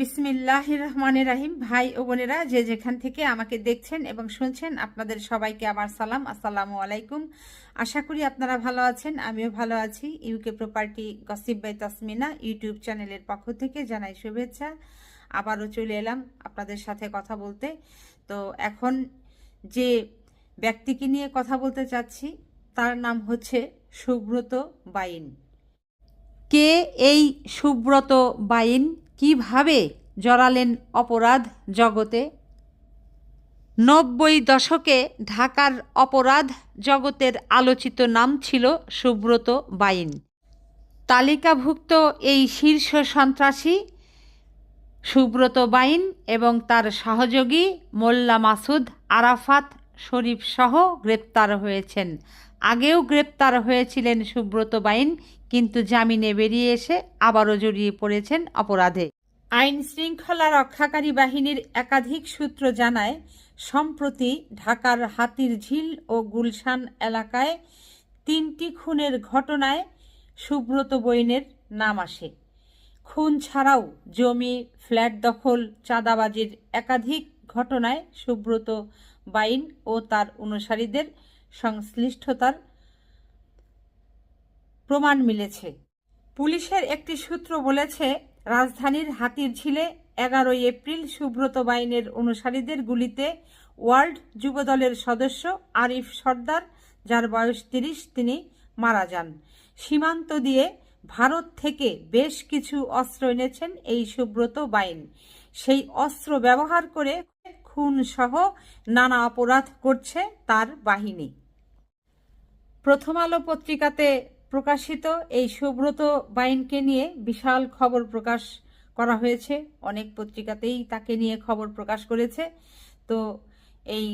বিসমিল্লাহ রহমানের রাহিম ভাই ও বোনেরা, যে যেখান থেকে আমাকে দেখছেন এবং শুনছেন, আপনাদের সবাইকে আমার সালাম। আসসালামু আলাইকুম। আশা করি আপনারা ভালো আছেন, আমিও ভালো আছি। UK property gossip by Tasmina YouTube চ্যানেলের পক্ষ থেকে জানাই শুভেচ্ছা। আবারও চলে এলাম আপনাদের সাথে কথা বলতে। তো এখন যে ব্যক্তিকে নিয়ে কথা বলতে চাচ্ছি, তার নাম হচ্ছে সুব্রত বাইন। কে এই সুব্রত বাইন? কীভাবে জড়ালেন অপরাধ জগতে? নব্বই দশকে ঢাকার অপরাধ জগতের আলোচিত নাম ছিল সুব্রত বাইন। তালিকাভুক্ত এই শীর্ষ সন্ত্রাসী সুব্রত বাইন এবং তার সহযোগী মোল্লা মাসুদ আরাফাত শরীফ সহ গ্রেপ্তার হয়েছেন। আগেও গ্রেপ্তার হয়েছিলেন সুব্রত বাইন কিন্তু জামিনে বেরিয়ে এসে আবারও জড়িয়ে পড়েছেন অপরাধে। আইন শৃঙ্খলা রক্ষাকারী বাহিনীর একাধিক সূত্র জানায়, সম্প্রতি ঢাকার হাতির ঝিল ও গুলশান এলাকায় তিনটি খুনের ঘটনায় সুব্রত বইনের নাম আসে। খুন ছাড়াও জমি, ফ্ল্যাট দখল, চাঁদাবাজির একাধিক ঘটনায় সুব্রত বাইন ও তার অনুসারীদের সংশ্লিষ্টতার প্রমাণ মিলেছে। পুলিশের একটি সূত্র বলেছে, রাজধানীর হাতির ঝিলে এগারোই এপ্রিল সুব্রত বাইনের অনুসারীদের গুলিতে ওয়ার্ল্ড যুবদলের সদস্য আরিফ সর্দার, যার বয়স তিরিশ, তিনি মারা যান। সীমান্ত দিয়ে ভারত থেকে বেশ কিছু অস্ত্র এনেছেন এই সুব্রত বাইন সেই অস্ত্র ব্যবহার করে খুন সহ নানা অপরাধ করছে তার বাহিনী। প্রথম আলো পত্রিকাতে প্রকাশিত এই সুব্রত বাইনকে নিয়ে বিশাল খবর প্রকাশ করা হয়েছে। অনেক পত্রিকাতেই তাকে নিয়ে খবর প্রকাশ করেছে। তো এই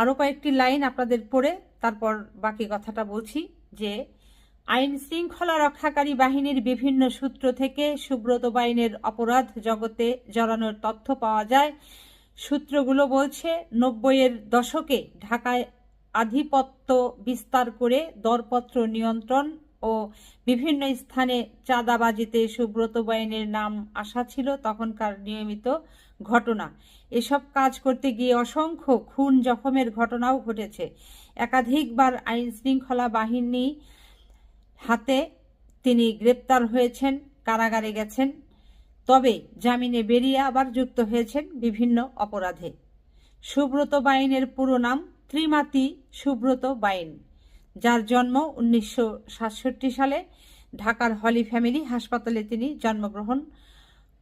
আরও কয়েকটি লাইন আপনাদের পড়ে, তারপর বাকি কথাটা বলছি যে, আইন শৃঙ্খলা রক্ষাকারী বাহিনীর বিভিন্ন সূত্র থেকে সুব্রত বাইনের অপরাধ জগতে জড়ানোর তথ্য পাওয়া যায়। সূত্রগুলো বলছে, নব্বইয়ের দশকে ঢাকায় আধিপত্য বিস্তার করে দরপত্র নিয়ন্ত্রণ ও বিভিন্ন স্থানে চাঁদাবাজিতে সুব্রত বাইনের নাম আসা ছিল তখনকার নিয়মিত ঘটনা। এসব কাজ করতে গিয়ে অসংখ্য খুন জখমের ঘটনাও ঘটেছে। একাধিকবার আইন শৃঙ্খলা বাহিনী হাতে তিনি গ্রেপ্তার হয়েছেন, কারাগারে গেছেন, তবে জামিনে বেরিয়ে আবার যুক্ত হয়েছেন বিভিন্ন অপরাধে। সুব্রত বাইনের পুরো নাম ত্রিমাতি সুব্রত বাইন, যার জন্ম উনিশশো সাতষট্টি সালে ঢাকার হলি ফ্যামিলি হাসপাতালে তিনি জন্মগ্রহণ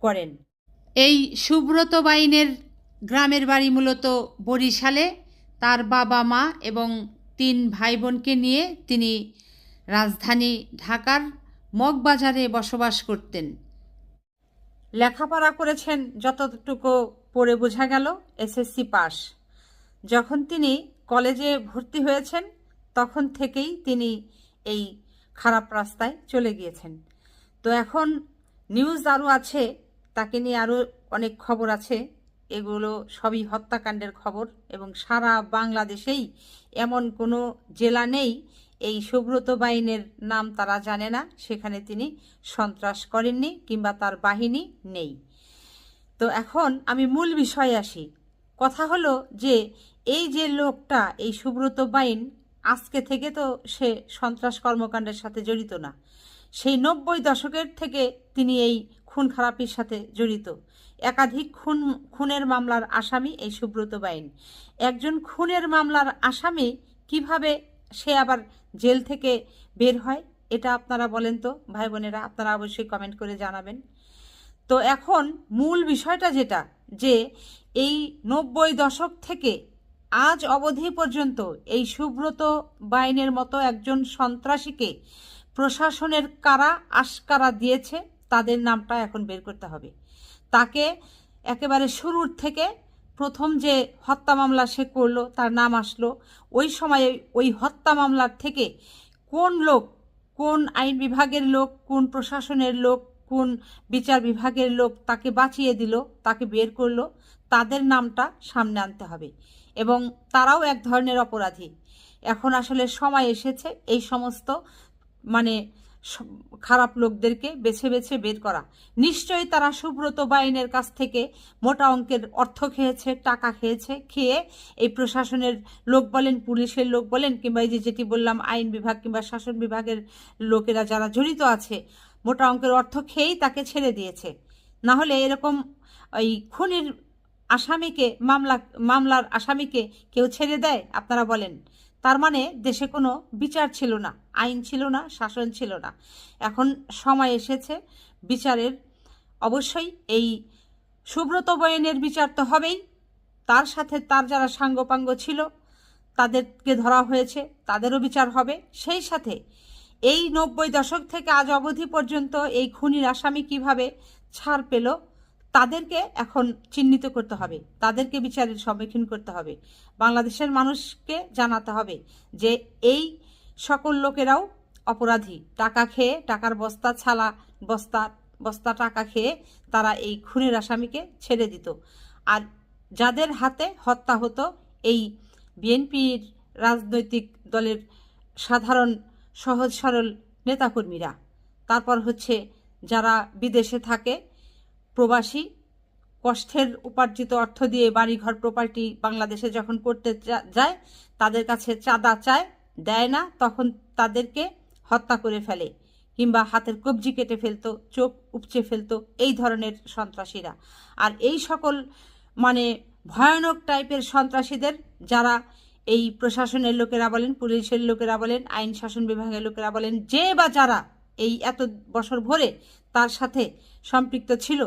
করেন। এই সুব্রত বাইনের গ্রামের বাড়ি মূলত বরিশালে। তার বাবা মা এবং তিন ভাই বোনকে নিয়ে তিনি রাজধানী ঢাকার মগবাজারে বসবাস করতেন। লেখাপড়া করেছেন, যতটুকু পড়ে বোঝা গেল, এসএসসি পাস যখন তিনি কলেজে ভর্তি হয়েছেন, তখন থেকেই তিনি এই খারাপ রাস্তায় চলে গিয়েছেন। তো এখন নিউজ আরও আছে, তাকে নিয়ে আরও অনেক খবর আছে। এগুলো সবই হত্যাকাণ্ডের খবর এবং সারা বাংলাদেশেই এমন কোনো জেলা নেই, এই সুব্রত বাইনের নাম তারা জানে না, সেখানে তিনি সন্ত্রাস করেননি কিংবা তার বাহিনী নেই। তো এখন আমি মূল বিষয়ে আসি। কথা হলো যে, এই যে লোকটা, এই সুব্রত বাইন, আজকে থেকে তো সে সন্ত্রাস কর্মকাণ্ডের সাথে জড়িত না। সেই নব্বই দশকের থেকে তিনি এই খুন খারাপির সাথে জড়িত। একাধিক খুন, খুনের মামলার আসামি এই সুব্রত বাইন। একজন খুনের মামলার আসামি কীভাবে সে আবার জেল থেকে বের হয়, এটা আপনারা বলেন তো? ভাই বোনেরা, আপনারা অবশ্যই কমেন্ট করে জানাবেন। তো এখন মূল বিষয়টা যেটা যে এই নব্বই দশক থেকে আজ অবধি পর্যন্ত এই সুব্রত বাইনের মতো একজন সন্ত্রাসীকে প্রশাসনের কারা আশকারা দিয়েছে, তাদের নামটা এখন বের করতে হবে। তাকে একেবারে শুরুর থেকে প্রথম যে হত্যা মামলা সে করল, তার নাম আসলো ওই সময়ে ওই হত্যা মামলার থেকে কোন লোক, কোন আইন বিভাগের লোক, কোন প্রশাসনের লোক কোন বিচার বিভাগের লোক তাকে বাঁচিয়ে দিল, তাকে বের করল, তাদের নামটা সামনে আনতে হবে। এবং তারাও এক ধরনের অপরাধী। এখন আসলে সময় এসেছে এই সমস্ত মানে খারাপ লোকদেরকে বেছে বেছে বের করা। নিশ্চয়ই তারা সুব্রত বাইনের কাছ থেকে মোটা অঙ্কের অর্থ খেয়েছে, টাকা খেয়েছে, খেয়ে এই প্রশাসনের লোক বলেন, পুলিশের লোক বলেন, কিংবা এই যে যেটি বললাম, আইন বিভাগ কিংবা শাসন বিভাগের লোকেরা যারা জড়িত আছে মোটা অঙ্কের অর্থ খেয়েই তাকে ছেড়ে দিয়েছে। না হলে এরকম ওই খুনির আসামিকে, মামলা, মামলার আসামিকে কেউ ছেড়ে দেয়, আপনারা বলেন। তার মানে দেশে কোনো বিচার ছিল না, আইন ছিল না, শাসন ছিল না। এখন সময় এসেছে, বিচারের। অবশ্যই এই সুব্রত বয়নের বিচার তো হবেই। তার সাথে তার যারা সাঙ্গপাঙ্গ ছিল, তাদেরকে ধরা হয়েছে, তাদেরও বিচার হবে। সেই সাথে এই নব্বই দশক থেকে আজ অবধি পর্যন্ত এই খুনির আসামি কীভাবে ছাড় পেল, তাদেরকে এখন চিহ্নিত করতে হবে। তাদেরকে বিচারের সম্মুখীন করতে হবে। বাংলাদেশের মানুষকে জানাতে হবে যে এই সকল লোকেরাও অপরাধী। টাকা খেয়ে টাকার বস্তা ছালা বস্তা বস্তা টাকা খেয়ে তারা এই খুনের আসামিকে ছেড়ে দিত। আর যাদের হাতে হত্যা হতো, এই বিএনপির রাজনৈতিক দলের সাধারণ সহজ সরল নেতাকর্মীরা। তারপর হচ্ছে যারা বিদেশে থাকে, প্রবাসী, কষ্টের উপার্জিত অর্থ দিয়ে বাড়িঘর প্রপার্টি বাংলাদেশে যখন করতে যায়, তাদের কাছে চাঁদা চায়, দেয় না, তখন তাদেরকে হত্যা করে ফেলে কিংবা হাতের কবজি কেটে ফেলতো, চোখ উপচে ফেলতো এই ধরনের সন্ত্রাসীরা। আর এই সকল মানে ভয়ানক টাইপের সন্ত্রাসীদের যারা এই প্রশাসনের লোকেরা বলেন, পুলিশের লোকেরা বলেন, আইন শাসন বিভাগের লোকেরা বলেন, যে বা যারা এই এত বছর ভরে তার সাথে সম্পৃক্ত ছিল,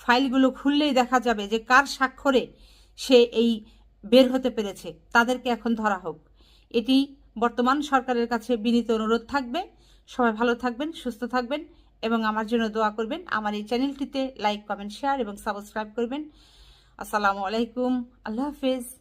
ফাইলগুলো খুললেই দেখা যাবে যে কার স্বাক্ষরে সে এই বের হতে পেরেছে। তাদেরকে এখন ধরা হোক। এটি বর্তমান সরকারের কাছে বিনীত অনুরোধ থাকবে। সবাই ভালো থাকবেন, সুস্থ থাকবেন এবং আমার জন্য দোয়া করবেন। আমার এই চ্যানেলটিতে লাইক, কমেন্ট, শেয়ার এবং সাবস্ক্রাইব করবেন। আসসালামু আলাইকুম। আল্লাহ হাফেজ।